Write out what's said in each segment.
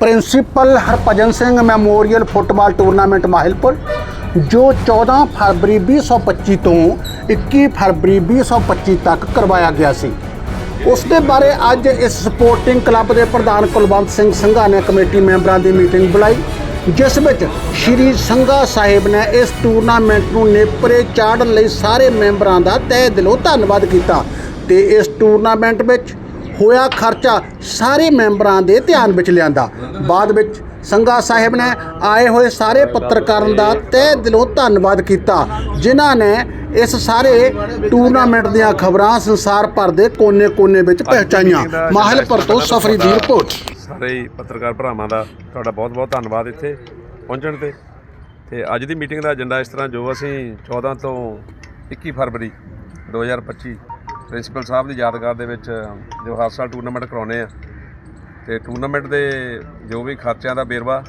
Principal Harbhajan Singh memorial football tournament Mahilpur, ਜੋ 14 ਫਰਵਰੀ 2025 ਤੋਂ 21 ਫਰਵਰੀ 2025 ਤੱਕ ਕਰਵਾਇਆ ਗਿਆ ਸੀ। ਉਸ ਦੇ ਬਾਰੇ ਅੱਜ ਇਸ ਸਪੋਰਟਿੰਗ ਕਲੱਬ ਦੇ ਪ੍ਰਧਾਨ ਕੁਲਵੰਤ ਸਿੰਘ ਸੰਘਾ ਨੇ ਕਮੇਟੀ ਮੈਂਬਰਾਂ ਦੀ ਮੀਟਿੰਗ ਬੁਲਾਈ, ਜਿਸ ਵਿੱਚ ਸ਼੍ਰੀ ਸੰਘਾ ਸਾਹਿਬ ਨੇ ਇਸ ਟੂਰਨਾਮੈਂਟ ਨੂੰ ਨੇਪਰੇ ਚਾੜਨ ਲਈ ਸਾਰੇ ਮੈਂਬਰਾਂ ਦਾ ਤਹਿ ਦਿਲੋਂ ਧੰਨਵਾਦ ਕੀਤਾ ਤੇ ਇਸ ਟੂਰਨਾਮੈਂਟ ਵਿੱਚ ਹੋਇਆ ਖਰਚਾ ਸਾਰੇ ਮੈਂਬਰਾਂ ਦੇ ਧਿਆਨ ਵਿੱਚ ਲਿਆਂਦਾ। ਬਾਅਦ ਵਿੱਚ ਸੰਘਾ ਸਾਹਿਬ ਨੇ ਆਏ ਹੋਏ ਸਾਰੇ ਪੱਤਰਕਾਰਾਂ ਦਾ ਤਹਿ ਦਿਲੋਂ ਧੰਨਵਾਦ ਕੀਤਾ ਜਿਨ੍ਹਾਂ ਨੇ ਇਸ ਸਾਰੇ ਟੂਰਨਾਮੈਂਟ ਦੀਆਂ ਖਬਰਾਂ ਸੰਸਾਰ ਭਰ ਦੇ ਕੋਨੇ-ਕੋਨੇ ਵਿੱਚ ਪਹੁੰਚਾਈਆਂ। ਮਾਹਲਪੁਰ ਤੋਂ ਸਫਰੀ ਦੀ ਰਿਪੋਰਟ। ਸਾਰੇ ਪੱਤਰਕਾਰ ਭਰਾਵਾਂ ਦਾ ਤੁਹਾਡਾ ਬਹੁਤ-ਬਹੁਤ ਧੰਨਵਾਦ ਇੱਥੇ ਪਹੁੰਚਣ ਤੇ। ਤੇ ਅੱਜ ਦੀ ਮੀਟਿੰਗ ਦਾ ਏਜੰਡਾ ਇਸ ਤਰ੍ਹਾਂ ਜੋ ਅਸੀਂ 14 ਤੋਂ 21 ਫਰਵਰੀ 2025 ਪ੍ਰਿੰਸੀਪਲ ਸਾਹਿਬ ਦੀ ਯਾਦਗਾਰ ਦੇ ਵਿੱਚ ਜੋ ਹਰ ਸਾਲ ਟੂਰਨਾਮੈਂਟ ਕਰਾਉਨੇ ਆ ਤੇ ਟੂਰਨਾਮੈਂਟ ਦੇ ਜੋ ਵੀ ਖਰਚਿਆਂ ਦਾ ਬੇਰਵਾ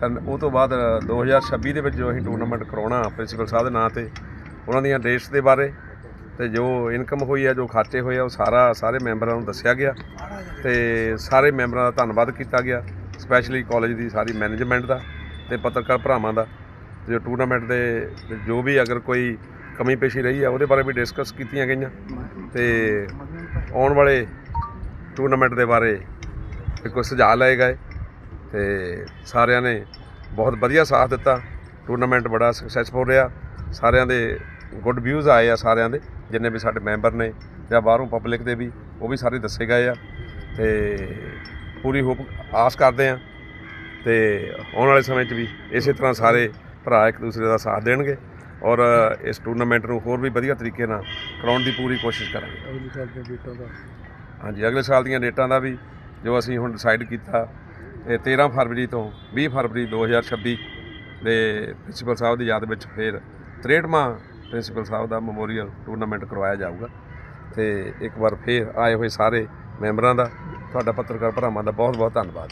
ਤਾਂ ਉਹ ਤੋਂ ਬਾਅਦ 2026 ਦੇ ਵਿੱਚ ਜੋ ਅਸੀਂ ਟੂਰਨਾਮੈਂਟ ਕਰਾਉਣਾ ਪ੍ਰਿੰਸੀਪਲ ਸਾਹਿਬ ਦੇ ਨਾਂ ਤੇ, ਉਹਨਾਂ ਦੀਆਂ ਡੇਟਸ ਦੇ ਬਾਰੇ ਤੇ ਜੋ ਇਨਕਮ ਹੋਈ ਹੈ ਜੋ ਖਰਚੇ ਹੋਏ ਆ, ਉਹ ਸਾਰਾ, ਸਾਰੇ ਮੈਂਬਰਾਂ ਨੂੰ ਦੱਸਿਆ ਗਿਆ ਤੇ ਸਾਰੇ ਮੈਂਬਰਾਂ ਦਾ ਧੰਨਵਾਦ ਕੀਤਾ ਗਿਆ, ਸਪੈਸ਼ਲੀ ਕਾਲਜ ਦੀ ਸਾਰੀ ਮੈਨੇਜਮੈਂਟ ਦਾ ਤੇ ਪੱਤਰਕਾਰ ਭਰਾਵਾਂ ਦਾ, ਜੋ ਟੂਰਨਾਮੈਂਟ ਦੇ ਜੋ ਵੀ ਅਗਰ ਕੋਈ ਕਮੀ ਪੇਸ਼ੀ ਰਹੀ ਆ ਉਹਦੇ ਬਾਰੇ ਵੀ ਡਿਸਕਸ ਕੀਤੀਆਂ ਗਈਆਂ। ਤੇ ਆਉਣ ਵਾਲੇ ਟੂਰਨਾਮੈਂਟ ਦੇ ਬਾਰੇ ਕੁਝ ਸੁਝਾਅ ਲਏ ਗਏ ਤੇ ਸਾਰਿਆਂ ਨੇ ਬਹੁਤ ਵਧੀਆ ਸਾਥ ਦਿੱਤਾ। ਟੂਰਨਾਮੈਂਟ ਬੜਾ ਸਕਸੈਸਫੁਲ ਰਿਹਾ। ਸਾਰਿਆਂ ਦੇ ਗੁੱਡ ਵਿਊਜ਼ ਆਏ ਆ ਸਾਰਿਆਂ ਦੇ ਜਿੰਨੇ ਵੀ ਸਾਡੇ ਮੈਂਬਰ ਨੇ ਜਾਂ ਬਾਹਰੋਂ ਪਬਲਿਕ ਦੇ ਵੀ ਉਹ ਵੀ ਸਾਰੇ ਦੱਸੇ ਗਏ ਆ। ਤੇ ਪੂਰੀ ਹੋਪ ਆਸ ਕਰਦੇ ਆ। ਤੇ ਆਉਣ ਵਾਲੇ ਸਮੇਂ 'ਚ ਵੀ ਇਸੇ ਤਰ੍ਹਾਂ ਸਾਰੇ ਭਰਾ ਇੱਕ ਦੂਸਰੇ ਦਾ ਸਾਥ ਦੇਣਗੇ। ਔਰ ਇਸ ਟੂਰਨਾਮੈਂਟ ਨੂੰ ਹੋਰ ਵੀ ਵਧੀਆ ਤਰੀਕੇ ਨਾਲ ਕਰਾਉਣ ਦੀ ਪੂਰੀ ਕੋਸ਼ਿਸ਼ ਕਰਾਂਗੇ। ਹਾਂਜੀ ਅਗਲੇ ਸਾਲ ਦੀਆਂ ਡੇਟਾਂ ਦਾ ਵੀ ਜੋ ਅਸੀਂ ਹੁਣ ਡਿਸਾਈਡ ਕੀਤਾ ਇਹ 13 ਫਰਵਰੀ ਤੋਂ 20 ਫਰਵਰੀ 2026 ਦੇ ਪ੍ਰਿੰਸੀਪਲ ਸਾਹਿਬ ਦੀ ਯਾਦ ਵਿੱਚ ਫਿਰ 63ਵਾਂ ਪ੍ਰਿੰਸੀਪਲ ਸਾਹਿਬ ਦਾ ਮੈਮੋਰੀਅਲ ਟੂਰਨਾਮੈਂਟ ਕਰਵਾਇਆ ਜਾਊਗਾ ਤੇ ਇੱਕ ਵਾਰ ਫਿਰ ਆਏ ਹੋਏ ਸਾਰੇ ਮੈਂਬਰਾਂ ਦਾ ਤੁਹਾਡਾ ਪੱਤਰਕਾਰ ਭਰਾਵਾਂ ਦਾ ਬਹੁਤ ਬਹੁਤ ਧੰਨਵਾਦ